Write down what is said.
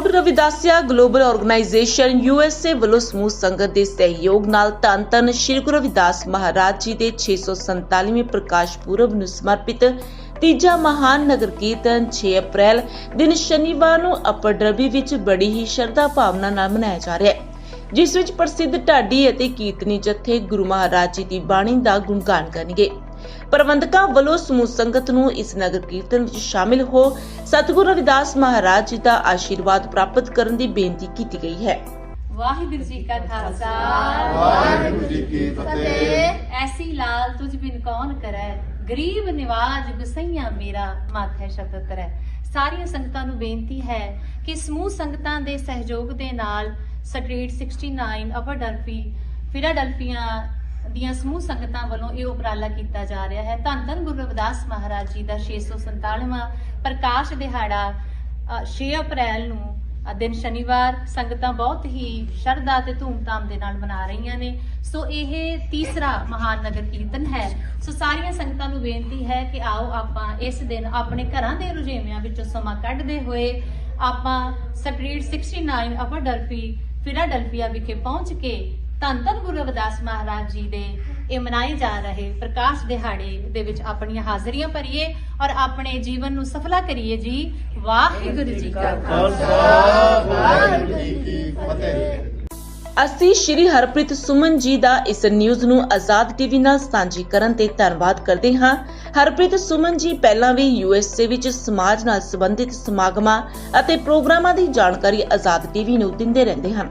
Proud Ravidassia global organisation USA ਵੱਲੋਂ ਸਮੂਹ ਸੰਗਤ ਦੇ ਸਹਿਯੋਗ ਨਾਲ ਧੰਨ ਧੰਨ ਸ਼੍ਰੀ ਗੁਰੂ ਰਵਿਦਾਸ ਮਹਾਰਾਜ ਜੀ ਦੇ 647ਵੇਂ ਪ੍ਰਕਾਸ਼ ਪੁਰਬ ਨੂੰ ਸਮਰਪਿਤ ਤੀਜਾ ਮਹਾਨ ਨਗਰ ਕੀਰਤਨ 6 ਅਪ੍ਰੈਲ ਦਿਨ ਸ਼ਨੀਵਾਰ ਨੂੰ ਅਪਰ ਡਰਬੀ ਵਿੱਚ ਬੜੀ ਹੀ ਸ਼ਰਧਾ ਭਾਵਨਾ ਨਾਲ ਮਨਾਇਆ ਜਾ ਰਿਹਾ ਹੈ, ਜਿਸ ਵਿੱਚ ਪ੍ਰਸਿੱਧ ਢਾਡੀ ਅਤੇ ਕੀਰਤਨੀ ਜਥੇ ਗੁਰੂ ਮਹਾਰਾਜ ਜੀ ਦੀ ਬਾਣੀ ਦਾ ਗੁਣਗਾਨ ਕਰਨਗੇ। ਪ੍ਰਬੰਧਕਾਂ ਵੱਲੋਂ ਸਮੂਹ ਸੰਗਤ ਨੂੰ ਇਸ ਨਗਰ ਕੀਰਤਨ ਵਿੱਚ ਸ਼ਾਮਿਲ ਹੋ ਸਤਿਗੁਰੂ ਰਵਿਦਾਸ ਮਹਾਰਾਜ ਜੀ ਦਾ ਆਸ਼ੀਰਵਾਦ ਪ੍ਰਾਪਤ ਕਰਨ ਦੀ ਬੇਨਤੀ ਕੀਤੀ ਗਈ ਹੈ। ਵਾਹਿਗੁਰੂ ਜੀ ਕਾ ਖਾਲਸਾ। ਵਾਹਿਗੁਰੂ ਜੀ ਕੀ ਫਤਿਹ। ਐਸੀ ਲਾਲ ਤੁਝ ਬਿਨ ਕੌਣ ਕਰੈ? ਗਰੀਬ ਨਿਵਾਜ ਗੁਸਈਆ ਮੇਰਾ ਮਾਥੈ ਸ਼ਬਦ ਤਰੈ ਸਾਰੀਆਂ ਸੰਗਤਾਂ ਨੂੰ ਬੇਨਤੀ ਹੈ ਕਿ ਸਮੂਹ ਸੰਗਤਾਂ ਦੇ ਸਹਿਯੋਗ ਦੇ ਨਾਲ ਸਟਰੀਟ 69 ਅਪਰ ਡਲਫੀ ਫਿਲਾਡਲਫੀਆ ਦੀਆਂ ਸਮੂਹ ਸੰਗਤਾਂ ਵੱਲੋਂ ਇਹ ਉਪਰਾਲਾ ਕੀਤਾ ਜਾ ਰਿਹਾ ਹੈ। ਧੰਨ ਧੰਨ ਗੁਰੂ ਰਵਿਦਾਸ ਮਹਾਰਾਜ ਜੀ ਦਾ 647ਵਾਂ ਪ੍ਰਕਾਸ਼ ਦਿਹਾੜਾ ਅ, 6 ਅਪ੍ਰੈਲ ਨੂੰ ਦਿਨ ਸ਼ਨੀਵਾਰ ਸੰਗਤਾਂ ਬਹੁਤ ਹੀ ਸ਼ਰਧਾ ਤੇ ਧੂਮਧਾਮ ਦੇ ਨਾਲ ਮਨਾ ਰਹੀਆਂ ਨੇ। ਸੋ ਇਹ ਤੀਸਰਾ ਮਹਾਨ ਨਗਰ ਕੀਰਤਨ ਹੈ। ਸੋ ਸਾਰੀਆਂ ਸੰਗਤਾਂ ਨੂੰ ਬੇਨਤੀ ਹੈ ਕਿ ਆਓ ਆਪਾਂ ਇਸ ਦਿਨ ਆਪਣੇ ਘਰਾਂ ਦੇ ਰੁਝੇਵਿਆਂ ਵਿੱਚੋਂ ਸਮਾਂ ਕੱਢਦੇ ਹੋਏ ਆਪਾਂ ਸਟਰੀਟ 69 ਅਪਰ ਡਲਫੀ ਫਿਲਾਡਲਫੀਆ ਵਿਖੇ ਪਹੁੰਚ ਕੇ ਧੰਨ ਧੰਨ ਗੁਰੂ ਰਵਿਦਾਸ ਮਹਾਰਾਜ ਜੀ ਦੇ ਇਹ ਮਨਾਏ ਜਾ ਰਹੇ ਪ੍ਰਕਾਸ਼ ਦਿਹਾੜੇ ਦੇ ਵਿੱਚ ਆਪਣੀਆਂ ਹਾਜ਼ਰੀਆਂ ਭਰੀਏ ਔਰ ਆਪਣੇ ਜੀਵਨ ਨੂੰ ਸਫਲਾ ਕਰੀਏ ਜੀ। ਵਾਹਿਗੁਰੂ ਜੀ ਕਾ ਖਾਲਸਾ। ਵਾਹਿਗੁਰੂ ਜੀ ਕੀ ਫਤਿਹ। ਅਸੀਂ ਸ਼੍ਰੀ ਹਰਪ੍ਰੀਤ ਸੁਮਨ ਜੀ ਦਾ ਇਸ ਨਿਊਜ਼ ਨੂੰ ਆਜ਼ਾਦ ਟੀਵੀ ਨਾਲ ਸਾਂਝੀ ਕਰਨ ਤੇ ਧੰਨਵਾਦ ਕਰਦੇ ਹਾਂ। ਹਰਪ੍ਰੀਤ ਸੁਮਨ ਜੀ ਪਹਿਲਾਂ ਵੀ ਯੂਐਸਏ ਵਿੱਚ ਸਮਾਜ ਨਾਲ ਸੰਬੰਧਿਤ ਸਮਾਗਮਾਂ ਅਤੇ ਪ੍ਰੋਗਰਾਮਾਂ ਦੀ ਜਾਣਕਾਰੀ ਆਜ਼ਾਦ ਟੀਵੀ ਨੂੰ ਦਿੰਦੇ ਰਹਿੰਦੇ ਹਨ।